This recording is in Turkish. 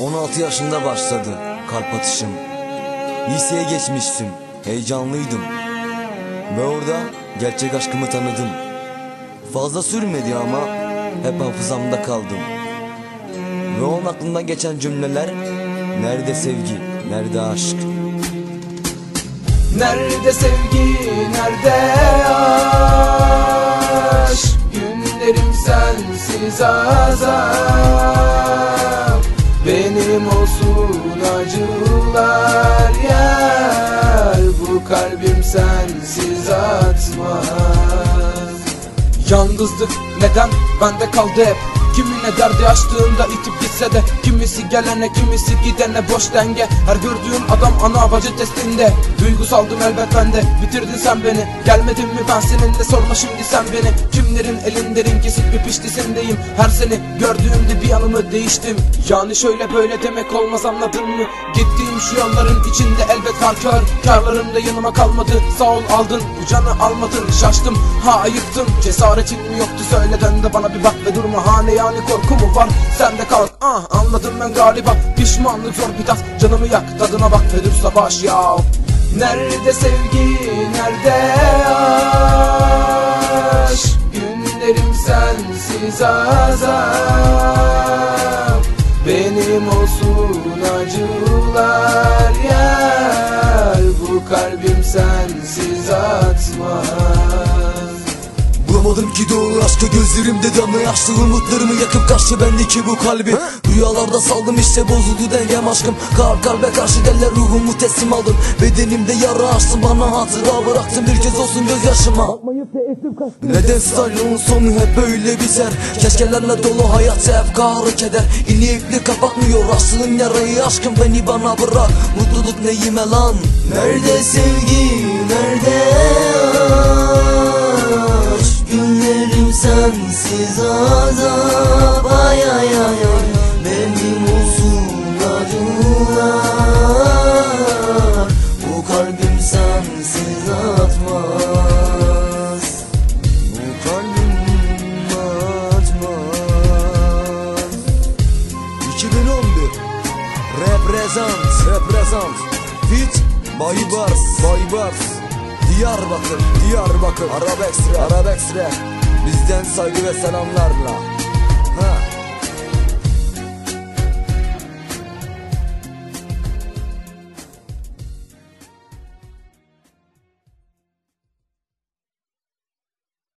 16 yaşında başladı kalp atışım. Liseye geçmiştim heyecanlıydım. Ve orada gerçek aşkımı tanıdım. Fazla sürmedi ama hep hafızamda kaldım. Ve onun aklından geçen cümleler Nerede sevgi, nerede aşk? Nerede sevgi, nerede aşk? Günlerim sensiz azap Benim olsun acılar yer Bu kalbim sensiz atmaz. Yalnızlık neden bende kaldı hep Kimine derdi açtığında itip gitse de Kimisi gelene kimisi gidene boş denge. Her gördüğüm adam ana bacı testinde. Duygusaldım elbet bende Bitirdin sen beni. Gelmedin mi ben seninle sorma şimdi sen beni. Kimlerin elinderin kesik bir piştisindeyim Her seni gördüğümde bir yanımı değiştim. Yani şöyle böyle demek olmaz anladın mı? Gittiğim şu yolların içinde elbet var kör. Karlarım da yanıma kalmadı Sağ ol aldın. Bu canı almadın Şaştım. Ha ayıktım Cesaretin mi yoktu? Söyle dön de bana bir bak ve durma Hane yani korku mu var? Sende kal. Ah anladım ben galiba. Pişmanlık zor bir tat Canımı yak tadına bak dur savaş ya. Nerede sevgi nerede aşk? Günlerim sensiz azap. Benim olsun acılar yer. Bu kalbim sensiz atmaz Bulamadım ki doğru aşkı gözlerimde damla yaşlı umutlarımı yakıp kaçtı bendeki bu kalbi. Rüyalarda saldım işte bozuldu dengem aşkım. Kalp kalbe karşı derler ruhumu teslim aldım. Bedenimde yara açtım bana hatıra bıraktım bir kez olsun gözyaşıma. Neden style'ın sonu hep böyle biter? Keşkelerle dolu hayat hep kahrı keder. İni ipli kapatmıyor aslın yarayı aşkım. Beni bana bırak. Mutluluk neyime lan? Nerede sevgi? Nerede sensiz azap Ay ay ay ay. Benim acılar. Bu kalbim sensiz atmaz. Bu kalbim atmaz. 2011 Represent Represent. Fit Baybars Baybars. Diyarbakır Diyarbakır. Arabex Rap Arabex Rap Bizden saygı ve selamlarla